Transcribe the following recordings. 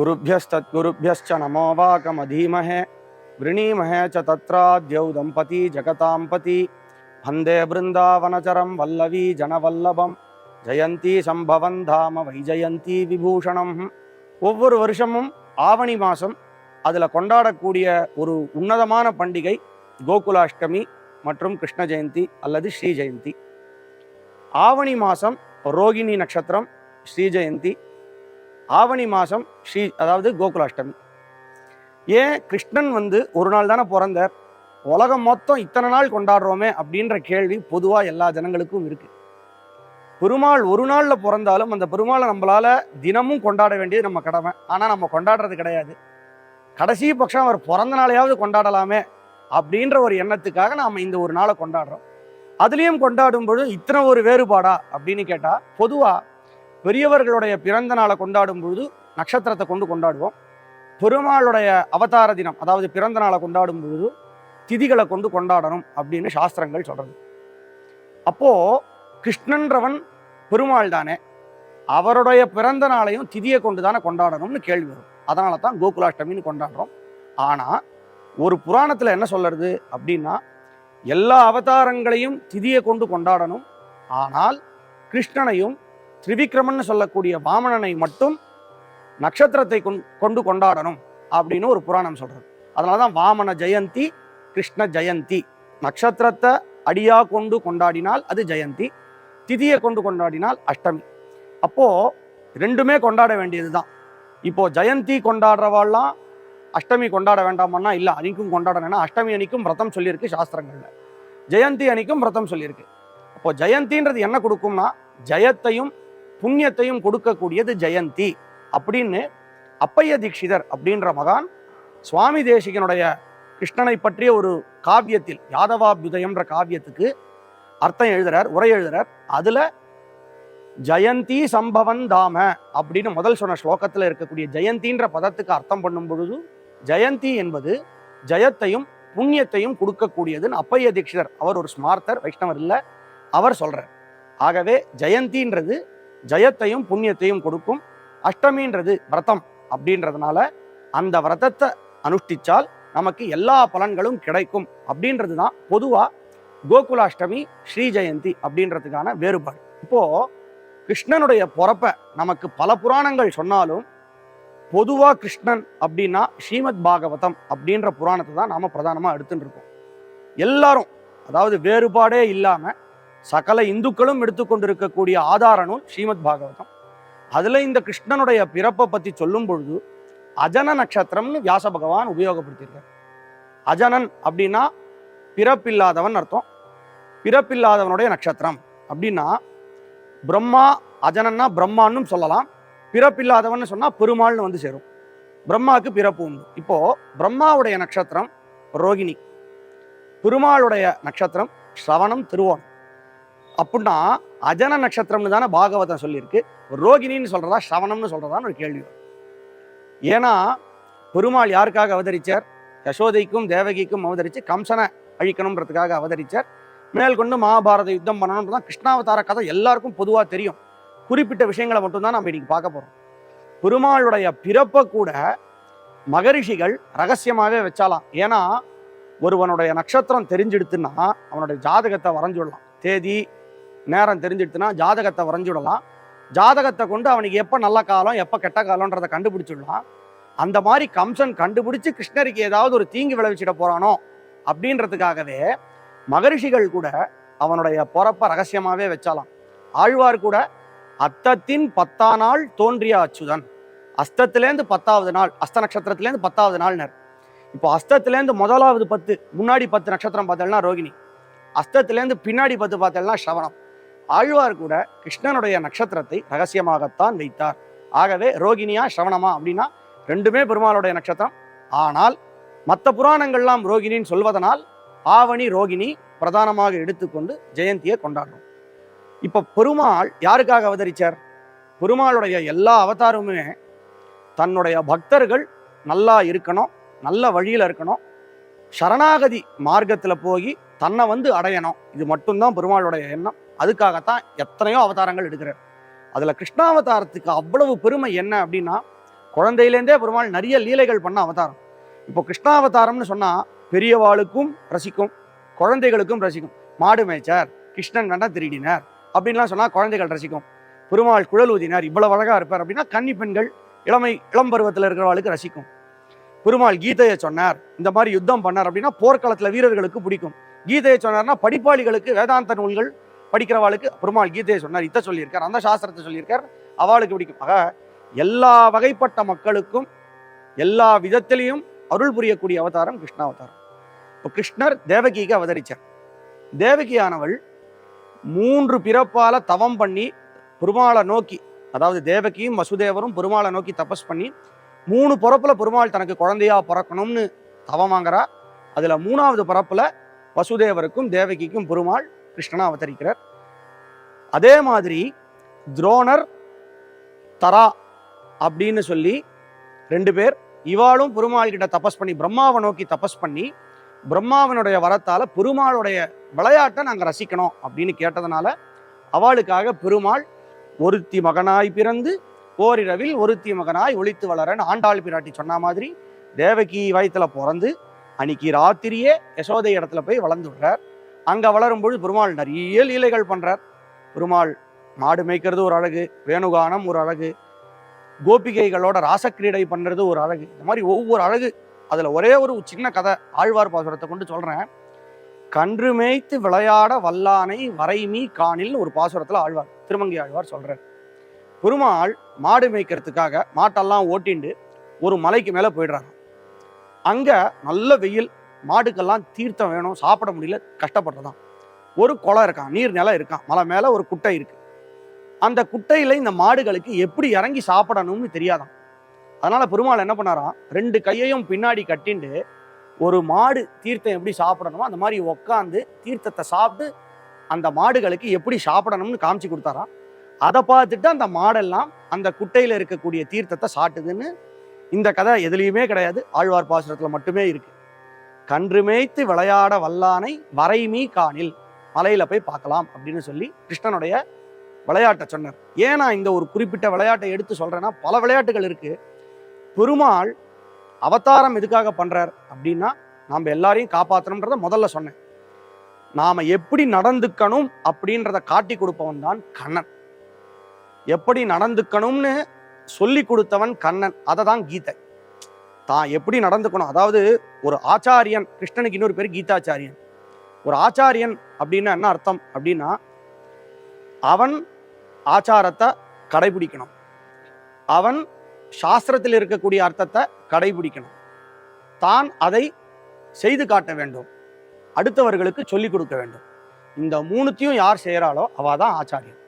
गुरुभ्यस्तत्गुरुभ्यश्च नमो वाकमधीमहे वृणीमहे च तत्राद्यौ दम्पती ஜகதாம்பதி वन्दे बृन्दावनचरं वल्लवी जनवल्लभं ஜெயந்தி சம்பவன் தாம வைஜயந்தி விபூஷணம் ஒவ்வொரு வருஷமும் ஆவணி மாதம் அதில் கொண்டாடக்கூடிய ஒரு உன்னதமான பண்டிகை கோகுலாஷ்டமி மற்றும் கிருஷ்ண ஜெயந்தி அல்லது ஸ்ரீ ஜெயந்தி. ஆவணி மாதம் ரோகிணி நட்சத்திரம் ஸ்ரீ ஜெயந்தி ஆவணி மாதம் ஸ்ரீ அதாவது கோகுலாஷ்டமி. ஏன் கிருஷ்ணன் வந்து ஒரு நாள் தானே பிறந்தார்? உலகம் மொத்தம் இத்தனை நாள் கொண்டாடுறோமே அப்படின்ற கேள்வி பொதுவாக எல்லா ஜனங்களுக்கும் இருக்குது பெருமாள் ஒரு நாளில் பிறந்தாலும் அந்த பெருமாளை நம்மளால தினமும் கொண்டாட வேண்டியது நம்ம கடமை. ஆனால் நம்ம கொண்டாடுறது கிடையாது. கடைசி பட்சம் அவர் பிறந்த நாளையாவது கொண்டாடலாமே அப்படின்ற ஒரு எண்ணத்துக்காக நாம் இந்த ஒரு நாளை கொண்டாடுறோம். அதுலேயும் கொண்டாடும் பொழுது இத்தனை ஒரு வேறுபாடா அப்படின்னு கேட்டால் பொதுவாக பெரியவர்களுடைய பிறந்த நாளை கொண்டாடும் பொழுது நட்சத்திரத்தை கொண்டு கொண்டாடுவோம். பெருமாளுடைய அவதார தினம் அதாவது பிறந்த நாளை கொண்டாடும் பொழுது திதிகளை கொண்டு கொண்டாடணும் அப்படின்னு சாஸ்திரங்கள் சொல்கிறது அப்போது கிருஷ்ணன்றவன் பெருமாள் தானே அவருடைய பிறந்த நாளையும் திதியை கொண்டு தானே கொண்டாடணும்னு கேள்வி வரும். அதனால தான் கோகுலாஷ்டமின்னு கொண்டாடுறோம். ஆனால் ஒரு புராணத்தில் என்ன சொல்லுறது அப்படின்னா எல்லா அவதாரங்களையும் திதியை கொண்டு கொண்டாடணும். ஆனால் கிருஷ்ணனையும் திரிவிக்ரமன் சொல்லக்கூடிய வாமனனை மட்டும் நட்சத்திரத்தை கொண்- கொண்டு கொண்டாடணும் அப்படின்னு ஒரு புராணம் சொல்றது. அதனால தான் வாமன ஜெயந்தி கிருஷ்ண ஜெயந்தி. நட்சத்திரத்தை அடியா கொண்டு கொண்டாடினால் அது ஜெயந்தி திதியை கொண்டு கொண்டாடினால் அஷ்டமி. அப்போ ரெண்டுமே கொண்டாட வேண்டியது தான் இப்போ ஜெயந்தி கொண்டாடுறவாள்லாம் அஷ்டமி கொண்டாட வேண்டாமன்னா இல்லை அன்னைக்கும் கொண்டாடணும்னா அஷ்டமி அன்னைக்கும் விரதம் சொல்லியிருக்கு சாஸ்திரங்கள்ல. ஜெயந்தி அன்னைக்கும் விரதம் சொல்லியிருக்கு. அப்போ ஜெயந்தின்றது என்ன கொடுக்கும்னா ஜெயத்தையும் புண்ணியத்தையும் கொடுக்கக்கூடியது ஜெயந்தி. அப்படின்னு அப்பைய தீட்சிதர் அப்படின்ற மகான் சுவாமி தேசிகனுடைய கிருஷ்ணனை பற்றிய ஒரு காவியத்தில் யாதவாபியுதயம்ன்ற காவியத்துக்கு அர்த்தம் எழுதுறார் உரை எழுதுறார். அதில் ஜெயந்தி சம்பவன் தாம அப்படின்னு முதல் சொன்ன ஸ்லோகத்தில் இருக்கக்கூடிய ஜெயந்தின்ற பதத்துக்கு அர்த்தம் பண்ணும் பொழுது ஜெயந்தி என்பது ஜெயத்தையும் புண்ணியத்தையும் கொடுக்கக்கூடியதுன்னு அப்பைய தீட்சிதர் அவர் ஒரு ஸ்மார்த்தர் வைஷ்ணவர் இல்லை அவர் சொல்கிறார் ஆகவே ஜெயந்தின்றது ஜெயத்தையும் புண்ணியத்தையும் கொடுக்கும் அஷ்டமின்றது விரதம் அப்படின்றதுனால அந்த விரதத்தை அனுஷ்டிச்சால் நமக்கு எல்லா பலன்களும் கிடைக்கும் அப்படின்றது தான் பொதுவாக கோகுலாஷ்டமி ஸ்ரீ ஜெயந்தி அப்படின்றதுக்கான வேறுபாடு. இப்போது கிருஷ்ணனுடைய பிறப்பை நமக்கு பல புராணங்கள் சொன்னாலும் பொதுவாக கிருஷ்ணன் அப்படின்னா ஸ்ரீமத் பாகவதம் அப்படின்ற புராணத்தை தான் நாம் பிரதானமாக எடுத்துட்டு இருக்கோம். எல்லாரும் அதாவது வேறுபாடே இல்லாமல் சகல இந்துக்களும் எடுத்துக்கொண்டிருக்கக்கூடிய ஆதார நூல் ஸ்ரீமத் பாகவதம். அதில் இந்த கிருஷ்ணனுடைய பிறப்பை பற்றி சொல்லும் பொழுது அஜன நட்சத்திரம்னு வியாச பகவான் உபயோகப்படுத்தியிருக்கார். அஜனன் அப்படின்னா பிறப்பில்லாதவன் அர்த்தம். பிறப்பில்லாதவனுடைய நட்சத்திரம் அப்படின்னா பிரம்மா அஜனன்னா பிரம்மான்னு சொல்லலாம். பிறப்பில்லாதவன் சொன்னால் பெருமாள்னு வந்து சேரும். பிரம்மாவுக்கு பிறப்பு உண்டு. இப்போது பிரம்மாவுடைய நட்சத்திரம் ரோகிணி. பெருமாளுடைய நட்சத்திரம் ஸ்ரவணம் திருவோணம். அப்படின்னா அஜன நட்சத்திரம்னு தானே பாகவதம் சொல்லியிருக்கு. ரோகிணின்னு சொல்கிறதா சவணம்னு சொல்றதான்னு ஒரு கேள்வி ஏன்னா பெருமாள் யாருக்காக அவதரித்தார் யசோதைக்கும் தேவகிக்கும் அவதரித்து கம்சனை அழிக்கணுன்றதுக்காக அவதரித்தார் மேல்கொண்டு மகாபாரத யுத்தம் பண்ணணுன்றது தான் கிருஷ்ணாவதார கதை எல்லாருக்கும் பொதுவாக தெரியும். குறிப்பிட்ட விஷயங்களை மட்டும்தான் நம்ம இன்னைக்கு பார்க்க போகிறோம் பெருமாளுடைய பிறப்பை கூட மகரிஷிகள் ரகசியமாகவே வச்சாலாம். ஏன்னா ஒருவனுடைய நட்சத்திரம் தெரிஞ்சிடுத்துன்னா அவனுடைய ஜாதகத்தை வரைஞ்சுடலாம் தேதி நேரம் தெரிஞ்சிடுத்துன்னா ஜாதகத்தை வரைஞ்சுடலாம் ஜாதகத்தை கொண்டு அவனுக்கு எப்போ நல்ல காலம் எப்போ கெட்ட காலம்ன்றதை கண்டுபிடிச்சிடலாம். அந்த மாதிரி கம்சன் கண்டுபிடிச்சு கிருஷ்ணருக்கு ஏதாவது ஒரு தீங்கு விளைவிச்சிட போறானோ அப்படின்றதுக்காகவே மகரிஷிகள் கூட அவனுடைய பிறப்ப ரகசியமாகவே வச்சாலாம். ஆழ்வார் கூட அத்தத்தின் பத்தா நாள் தோன்றிய அச்சுதன். அஸ்தத்திலேருந்து பத்தாவது நாள் அஸ்த நட்சத்திரத்திலேருந்து பத்தாவது நாள்னர். இப்போ அஸ்தத்திலேருந்து முதலாவது பத்து முன்னாடி பத்து நட்சத்திரம் பார்த்தேன்னா ரோகிணி. அஸ்தத்திலேருந்து பின்னாடி பத்து பார்த்தேன்னா சவணம் ஆழ்வார் கூட கிருஷ்ணனுடைய நட்சத்திரத்தை ரகசியமாகத்தான் வைத்தார். ஆகவே ரோகிணியா ஸ்ரவணமா அப்படின்னா ரெண்டுமே பெருமாளுடைய நட்சத்திரம். ஆனால் மற்ற புராணங்கள்லாம் ரோகிணின்னு சொல்வதனால் ஆவணி ரோகிணி பிரதானமாக எடுத்துக்கொண்டு ஜெயந்தியை கொண்டாடுறோம். இப்போ பெருமாள் யாருக்காக அவதரிச்சார்? பெருமாளுடைய எல்லா அவதாரமுமே தன்னுடைய பக்தர்கள் நல்லா இருக்கணும் நல்ல வழியில் இருக்கணும் சரணாகதி மார்க்கத்தில் போய் தன்னை வந்து அடையணும். இது மட்டும்தான் பெருமாளுடைய எண்ணம். அதுக்காகத்தான் எத்தனையோ அவதாரங்கள் எடுக்கிறார். அதில் கிருஷ்ணாவதாரத்துக்கு அவ்வளவு பெருமை என்ன அப்படின்னா குழந்தையிலேருந்தே பெருமாள் நிறைய லீலைகள் பண்ண அவதாரம். இப்போ கிருஷ்ணாவதாரம்னு சொன்னால் பெரியவாளுக்கும் ரசிக்கும் குழந்தைகளுக்கும் ரசிக்கும். மாடு மேய்ச்சார் கிருஷ்ணன் வேண்டாம் திருடினார் அப்படின்லாம் சொன்னால் குழந்தைகள் ரசிக்கும். பெருமாள் குழல் ஊதினார் இவ்வளவு அழகாக இருப்பார் அப்படின்னா கன்னி பெண்கள் இளமை இளம் பருவத்தில் இருக்கிறவளுக்கு ரசிக்கும். பெருமாள் கீதையை சொன்னார். இந்த மாதிரி யுத்தம் பண்ணார் அப்படின்னா போர்க்களத்துல வீரர்களுக்கு பிடிக்கும். கீதையை சொன்னார்னா படிப்பாளிகளுக்கு வேதாந்த நூல்கள் படிக்கிறவாளுக்கு பெருமாள் கீதையை சொன்னார். இத்த சொல்லியிருக்கார் அந்த சாஸ்திரத்தை சொல்லியிருக்கார். அவளுக்கு பிடிக்கும். ஆக எல்லா வகைப்பட்ட மக்களுக்கும் எல்லா விதத்திலையும் அருள் புரியக்கூடிய அவதாரம் கிருஷ்ணாவதாரம். இப்போ கிருஷ்ணர் தேவகிக்கு அவதரிச்சார். தேவகியானவள் மூன்று பிறப்பால தவம் பண்ணி பெருமாளை நோக்கி அதாவது தேவகியும் வசுதேவரும் பெருமாளை நோக்கி தபஸ் பண்ணி மூணு பிறப்புல பெருமாள் தனக்கு குழந்தையா பிறக்கணும்னு தவம் வாங்குறா. அதுல மூணாவது பிறப்புல வசுதேவருக்கும் தேவகிக்கும் பெருமாள் கிருஷ்ணனா அவதரிக்கிறார். அதே மாதிரி துரோணர் தரா அப்படின்னு சொல்லி ரெண்டு பேர் இவாளும் பெருமாள் கிட்ட தபஸ் பண்ணி பிரம்மாவை நோக்கி தபஸ் பண்ணி பிரம்மாவனுடைய வரத்தால பெருமாளுடைய விளையாட்டை நாங்க ரசிக்கணும் அப்படின்னு கேட்டதுனால அவளுக்காக பெருமாள் ஒருத்தி மகனாய் பிறந்து ஓரிரவில் ஒருத்தி மகனாய் ஒழித்து வளரன் ஆண்டாள் பிராட்டி சொன்ன மாதிரி தேவகி வயத்தில் பிறந்து அன்னைக்கு ராத்திரியே யசோதை இடத்துல போய் வளர்ந்து விடுறார் அங்க வளரும்பொழுது பெருமாள் நிறைய லீலைகள் பண்ணுறார் பெருமாள் மாடு மேய்க்கிறது ஒரு அழகு வேணுகானம் ஒரு அழகு கோபிகைகளோட ராசக்கிரீடை பண்ணுறது ஒரு அழகு. இந்த மாதிரி ஒவ்வொரு அழகு. அதில் ஒரே ஒரு சின்ன கதை ஆழ்வார் பாசுரத்தை கொண்டு சொல்கிறேன் கன்று மேய்த்து விளையாட வல்லானை வரைமி காணில் ஒரு பாசுரத்தில் ஆழ்வார் திருமங்கி ஆழ்வார் சொல்கிறேன் பெருமாள் மாடு மேய்க்கிறதுக்காக மாட்டெல்லாம் ஓட்டிண்டு ஒரு மலைக்கு மேலே போயிடுறாங்க. அங்கே நல்ல வெயில் மாடுக்கெல்லாம் தீர்த்தம் வேணும் சாப்பிட முடியல கஷ்டப்படுறதான். ஒரு குளம் இருக்கான் நீர் நிலம் இருக்கான் மலை மேலே ஒரு குட்டை இருக்குது அந்த குட்டையில் இந்த மாடுகளுக்கு எப்படி இறங்கி சாப்பிடணும்னு தெரியாதாம் அதனால் பெருமாள் என்ன பண்ணாராம் ரெண்டு கையையும் பின்னாடி கட்டிண்டு ஒரு மாடு தீர்த்தம் எப்படி சாப்பிடணுமோ அந்த மாதிரி உக்காந்து தீர்த்தத்தை சாப்பிட்டு அந்த மாடுகளுக்கு எப்படி சாப்பிடணும்னு காமிச்சு கொடுத்தாராம். அதை பார்த்துட்டு அந்த மாடெல்லாம் அந்த குட்டையில் இருக்கக்கூடிய தீர்த்தத்தை சாட்டுதுன்னு இந்த கதை எதுலேயுமே கிடையாது. ஆழ்வார் பாசுரத்தில் மட்டுமே இருக்கு. கன்று மேய்த்து விளையாட வல்லானை வரைமீ காணில் மலையில போய் பார்க்கலாம் அப்படின்னு சொல்லி கிருஷ்ணனுடைய விளையாட்டை சொன்னார். ஏன் நான் இந்த ஒரு குறிப்பிட்ட விளையாட்டை எடுத்து சொல்றேன்னா பல விளையாட்டுகள் இருக்கு. பெருமாள் அவதாரம் எதுக்காக பண்றார் அப்படின்னா நாம் எல்லாரையும் காப்பாற்றணுன்றத முதல்ல சொன்னேன். நாம எப்படி நடந்துக்கணும் அப்படின்றத காட்டி கொடுப்பவன் தான் கண்ணன். எப்படி நடந்துக்கணும்னு சொல்லி கொடுத்தவன் கண்ணன். அதை தான் கீதை. தான் எப்படி நடந்துக்கணும்? அதாவது ஒரு ஆச்சாரியன் கிருஷ்ணனுக்கு இன்னொரு பேர் கீதாச்சாரியன். ஒரு ஆச்சாரியன் அப்படின்னா என்ன அர்த்தம்? அப்படின்னா அவன் ஆச்சாரத்தை கடைபிடிக்கணும். அவன் சாஸ்திரத்தில் இருக்கக்கூடிய அர்த்தத்தை கடைபிடிக்கணும். தான் அதை செய்து காட்ட வேண்டும். அடுத்தவர்களுக்கு சொல்லிக் கொடுக்க வேண்டும். இந்த மூணுத்தையும் யார் செய்கிறாளோ அவள் தான் ஆச்சாரியன்.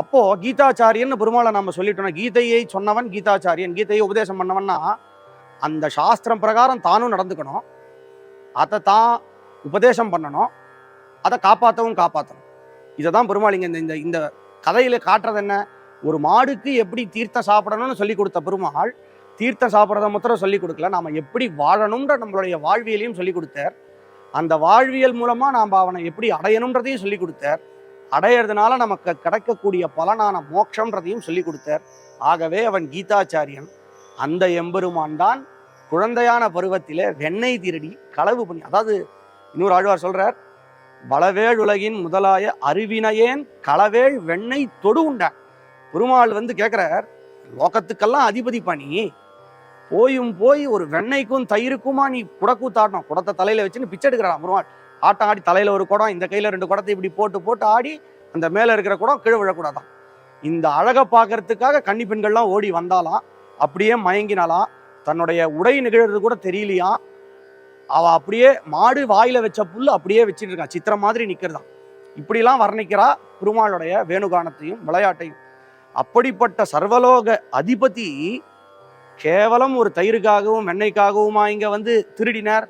அப்போ கீதாச்சாரியன் பெருமாளை நம்ம சொல்லிட்டோம்னா கீதையை சொன்னவன் கீதாச்சாரியன் கீதையை உபதேசம் பண்ணவன்னா அந்த சாஸ்திரம் பிரகாரம் தானும் நடந்துக்கணும். அதை தான் உபதேசம் பண்ணணும். அதை காப்பாற்றவும் காப்பாற்றணும் இதை தான் பெருமாள் இங்கே இந்த இந்த இந்த காட்டுறது என்ன? ஒரு மாடுக்கு எப்படி தீர்த்தம் சாப்பிடணும்னு சொல்லி கொடுத்த பெருமாள் தீர்த்தம் சாப்பிட்றத மாத்திரம் சொல்லி கொடுக்கல. நாம் எப்படி வாழணும்ன்ற நம்மளுடைய வாழ்வியலையும் சொல்லி கொடுத்தார். அந்த வாழ்வியல் மூலமாக நாம் அவனை எப்படி அடையணுன்றதையும் சொல்லி கொடுத்தார். அடையிறதுனால நமக்கு கிடைக்கக்கூடிய பலனான மோட்சம்ன்றதையும் சொல்லி கொடுத்தார். ஆகவே அவன் கீதாச்சாரியன். அந்த எம்பெருமான் தான் குழந்தையான பருவத்தில் வெண்ணெய் திருடி களவு பண்ணி அதாவது இன்னொரு ஆழ்வார் சொல்றார் வளவேள் உலகின் முதலாய அறிவினையேன் களவேள் வெண்ணெய் தொடு உண்டான் பெருமாள் வந்து கேட்குறார் லோகத்துக்கெல்லாம் அதிபதி பண்ணி போயும் போய் ஒரு வெண்ணெய்க்கும் தயிருக்குமா நீ குடக்கூத்தாடணும். குடத்தை தலையில வச்சுன்னு பிச்சை எடுக்கிறான் பெருமாள். ஆட்டம் ஆடி தலையில் ஒரு குடம் இந்த கையில் ரெண்டு குடத்தை இப்படி போட்டு போட்டு ஆடி அந்த மேலே இருக்கிற குடம் கீழே விழக்கூடாதான். இந்த அழகை பார்க்கறதுக்காக கன்னி பெண்கள்லாம் ஓடி வந்தாலாம் அப்படியே மயங்கினாலாம் தன்னுடைய உடை நிகழ்றது கூட தெரியலையா? அவள் அப்படியே மாடு வாயில் வச்ச புல்லு அப்படியே வச்சுட்டு இருக்கா. சித்திரம் மாதிரி நிற்கிறதான் இப்படிலாம் வர்ணிக்கிறா பெருமாளுடைய வேணுகானத்தையும் விளையாட்டையும். அப்படிப்பட்ட சர்வலோக அதிபதி கேவலம் ஒரு தயிருக்காகவும் எண்ணெய்க்காகவுமா இங்கே வந்து திருடினார்.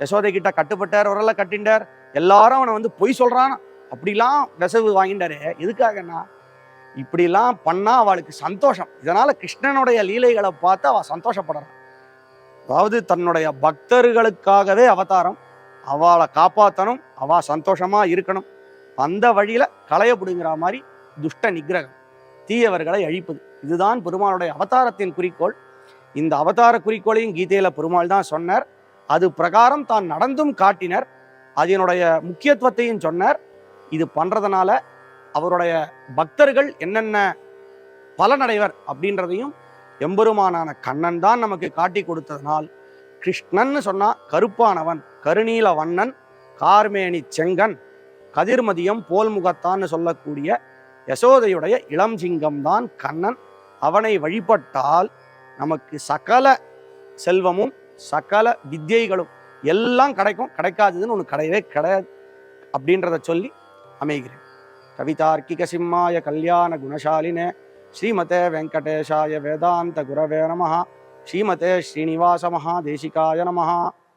யசோதை கிட்ட கட்டுப்பட்டார் உரல கட்டிண்டார். எல்லாரும் அவனை வந்து பொய் சொல்றான். அப்படிலாம் நெசவு வாங்கிட்டாரு எதுக்காகன்னா இப்படிலாம் பண்ணா அவளுக்கு சந்தோஷம். இதனால கிருஷ்ணனுடைய லீலைகளை பார்த்து அவ சந்தோஷப்படுறான். அதாவது தன்னுடைய பக்தர்களுக்காகவே அவதாரம். அவளை காப்பாற்றணும் அவ சந்தோஷமா இருக்கணும். அந்த வழியில களையப்படுங்கிற மாதிரி துஷ்ட நிகிரகம் தீயவர்களை அழிப்பது. இதுதான் பெருமாளுடைய அவதாரத்தின் குறிக்கோள். இந்த அவதார குறிக்கோளையும் கீதையில பெருமாள் தான் சொன்னார். அது பிரகாரம் தான் நடந்தும் காட்டினர். அதனுடைய முக்கியத்துவத்தையும் சொன்னார். இது பண்ணுறதுனால அவருடைய பக்தர்கள் என்னென்ன பலனடைவர் அப்படின்றதையும் எம்பெருமானான கண்ணன் தான் நமக்கு காட்டி கொடுத்ததனால் கிருஷ்ணன்னு சொன்னால் கருப்பானவன் கருநீல வண்ணன் கார்மேனி செங்கன் கதிர்மதியம் போல்முகத்தான்னு சொல்லக்கூடிய யசோதையுடைய இளஞ்சிங்கம் தான் கண்ணன். அவனை வழிபட்டால் நமக்கு சகல செல்வமும் சகல வித்யைகளும் எல்லாம் கிடைக்கும். கிடைக்காததுன்னு ஒன்று கிடையவே கிடையாது. அப்படின்றத சொல்லி அமைகிறேன். கவிதார்க்கிக சிம்மாய கல்யாண குணசாலினே ஸ்ரீமதே வெங்கடேஷாய வேதாந்த குரவே நமஹ. ஸ்ரீமதே ஸ்ரீனிவாச மகாதேசிகாய நமஹா.